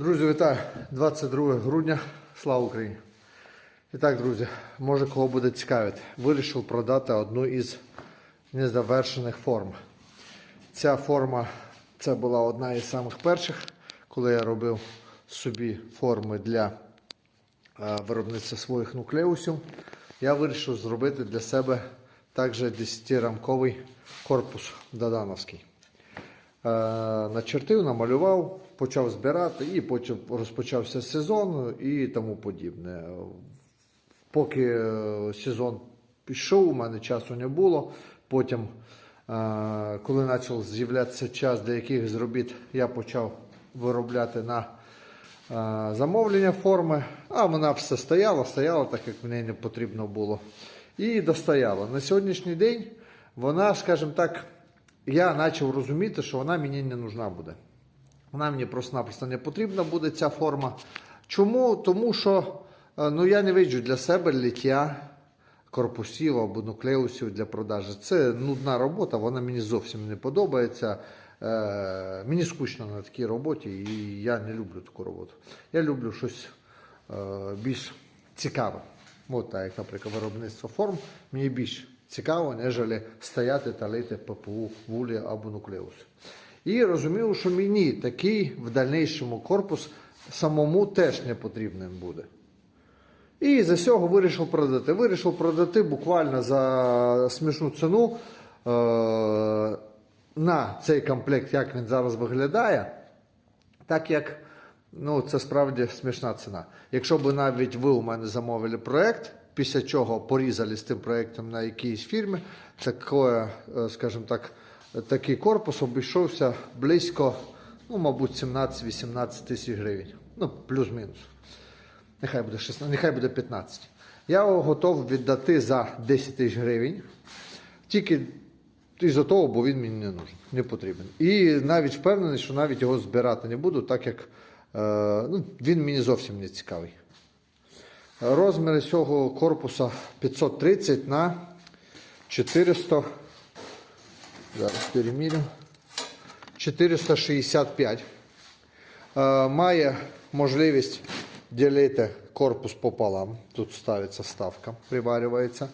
Друзі, вітаю! 22 грудня. Слава Україні! І так, друзі, може кого буде цікавити. Вирішив продати одну із незавершених форм. Ця форма це була одна із самих перших, коли я робив собі форми для е, виробництва своїх нуклеусів. Я вирішив зробити для себе також 10-рамковий корпус Додановський. Е, начертив, намалював, почав збирати і потім розпочався сезон і тому подібне. Поки е, сезон пішов, у мене часу не було. Потім, е, коли почав з'являтися час для якихось робіт, я почав виробляти на замовлення форми, а вона все стояла, стояла так, як мені не потрібно було. І достояла. На сьогоднішній день вона, скажімо так, я почав розуміти, що вона мені не нужна буде. Вона мені просто-напросто не потрібна буде ця форма. Чому? Тому що е, ну, я не виджу для себе лиття корпусів або нуклеусів для продажі. Це нудна робота, вона мені зовсім не подобається. Е, мені скучно на такій роботі, і я не люблю таку роботу. Я люблю щось е, більш цікаве. От так, як, наприклад, виробництво форм мені більш цікаво, ніж стояти та лити ППУ, вулі або нуклеус. І розумів, що мені такий в дальнішому корпус самому теж не потрібним буде. І за цього вирішив продати. Вирішив продати буквально за смішну ціну е- на цей комплект, як він зараз виглядає, так як ну, це справді смішна ціна. Якщо б навіть ви у мене замовили проект, після чого порізали з тим проектом на якійсь фірмі, такое, е, скажімо так, такий корпус обійшовся близько, ну, мабуть, 17-18 тисяч гривень. Ну, плюс-мінус. Нехай буде 16, нехай буде 15. Я його готов віддати за 10 тисяч гривень. Тільки із-за того, бо він мені не нужен, не потрібен. І навіть впевнений, що навіть його збирати не буду, так як е, ну, він мені зовсім не цікавий. Розміри цього корпуса 530 на 400. Зараз перемірю. 465. Е, має можливість ділити корпус пополам. Тут ставиться ставка, приварюється.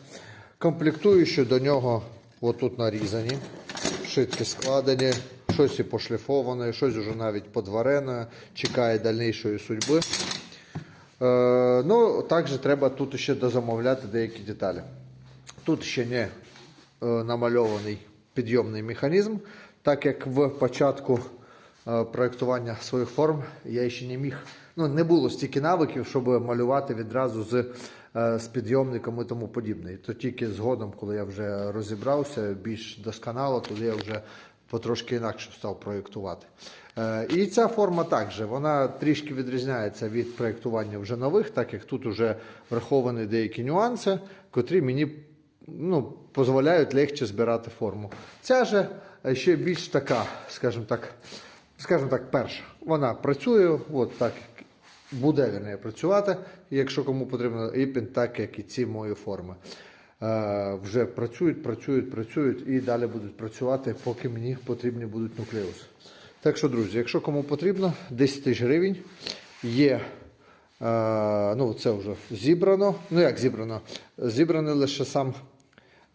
Комплектуючі до нього отут нарізані, шитки складені, щось і пошліфоване, щось вже навіть подварене, чекає дальнішої судьби. Е, ну, також треба тут ще дозамовляти деякі деталі. Тут ще не е, намальований підйомний механізм, так як в початку е, проєктування своїх форм я ще не міг, ну не було стільки навиків, щоб малювати відразу з, з підйомником і тому подібне. І то тільки згодом, коли я вже розібрався більш досконало, тоді я вже потрошки інакше став проєктувати. Е, І ця форма також, вона трішки відрізняється від проєктування вже нових, так як тут вже враховані деякі нюанси, котрі мені ну, дозволяють легше збирати форму. Ця же е, ще більш така, скажімо так, скажімо так, перша. Вона працює, от так буде вірніше, працювати, якщо кому потрібно, і так, як і ці мої форми. Е, вже працюють, працюють, працюють і далі будуть працювати, поки мені потрібні будуть нуклеуси. Так що, друзі, якщо кому потрібно, 10 тисяч гривень є. Е, ну, це вже зібрано. Ну, як зібрано? Зібраний лише сам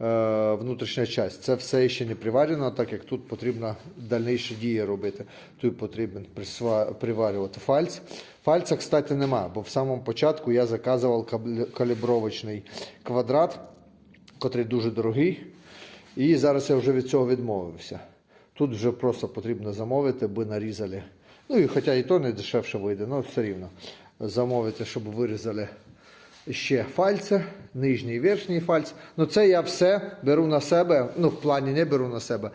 е, внутрішня часть. Це все ще не приварено, так як тут потрібно дальніші дії робити. Тут потрібен приварювати фальц. Фальца, кстати, нема, бо в самому початку я заказував калібровочний квадрат, котрий дуже дорогий. І зараз я вже від цього відмовився. Тут вже просто потрібно замовити, би нарізали. Ну і хоча і то не дешевше вийде, але все рівно. Замовити, щоб вирізали ще фальце, нижній і верхній фальц. Ну це я все беру на себе, ну в плані не беру на себе.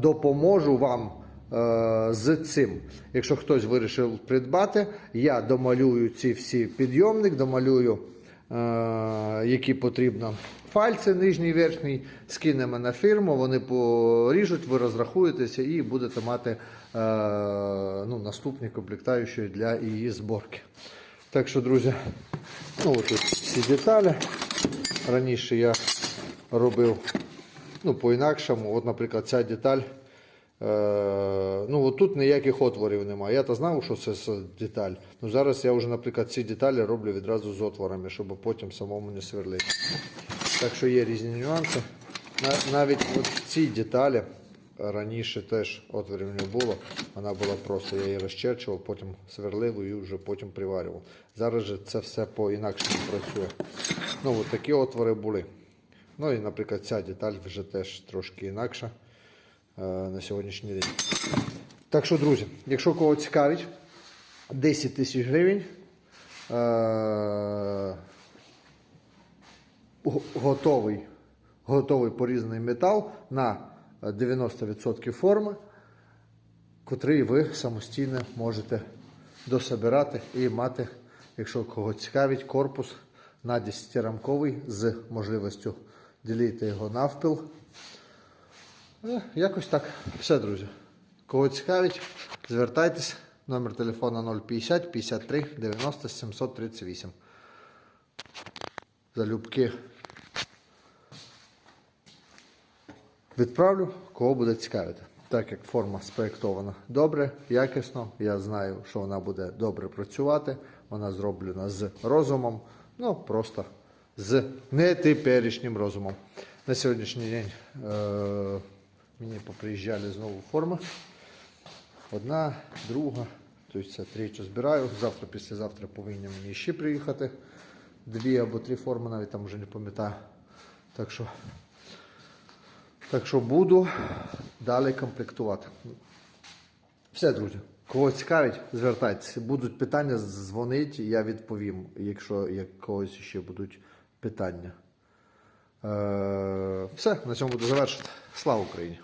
Допоможу вам е, з цим. Якщо хтось вирішив придбати, я домалюю ці всі підйомник, домалюю, які потрібно фальці, нижній верхній, скинемо на фірму, вони поріжуть, ви розрахуєтеся і будете мати е, ну, наступні комплектуючі для її зборки. Так що, друзі, ну тут всі деталі. Раніше я робив ну, по-інакшому. От, наприклад, ця деталь. Е, ну, отут ніяких отворів немає. Я то знав, що це деталь. Ну зараз я вже, наприклад, ці деталі роблю відразу з отворами, щоб потім самому не сверлити. Так що є різні нюанси. Навіть от в деталі раніше теж отворів не було. Вона була просто, я її розчерчував, потім сверлив і вже потім приварював. Зараз же це все по-інакшому працює. Ну, от такі отвори були. Ну і, наприклад, ця деталь вже теж трошки інакша е, на сьогоднішній день. Так що, друзі, якщо кого цікавить, 10 тисяч гривень. Е, готовий, готовий порізаний метал на 90% форми, котрий ви самостійно можете дособирати і мати, якщо кого цікавить, корпус на 10-рамковий з можливістю ділити його навпіл. Е, Якось так. Все, друзі. Кого цікавить, звертайтесь. Номер телефона 050 53 90 738. Залюбки відправлю, кого буде цікавити. Так як форма спроєктована добре, якісно, я знаю, що вона буде добре працювати. Вона зроблена з розумом, ну просто з нетеперішнім розумом. На сьогоднішній день е- мені поприїжджали знову форми. Одна, друга, тобто це третю збираю. Завтра, післязавтра повинні мені ще приїхати. Дві або три форми, навіть там вже не пам'ятаю. Так що, так що буду далі комплектувати. Все, друзі. Кого цікавить, звертайтеся. Будуть питання, дзвоніть, я відповім, якщо як когось ще будуть питання. Е, все, на цьому буду завершити. Слава Україні!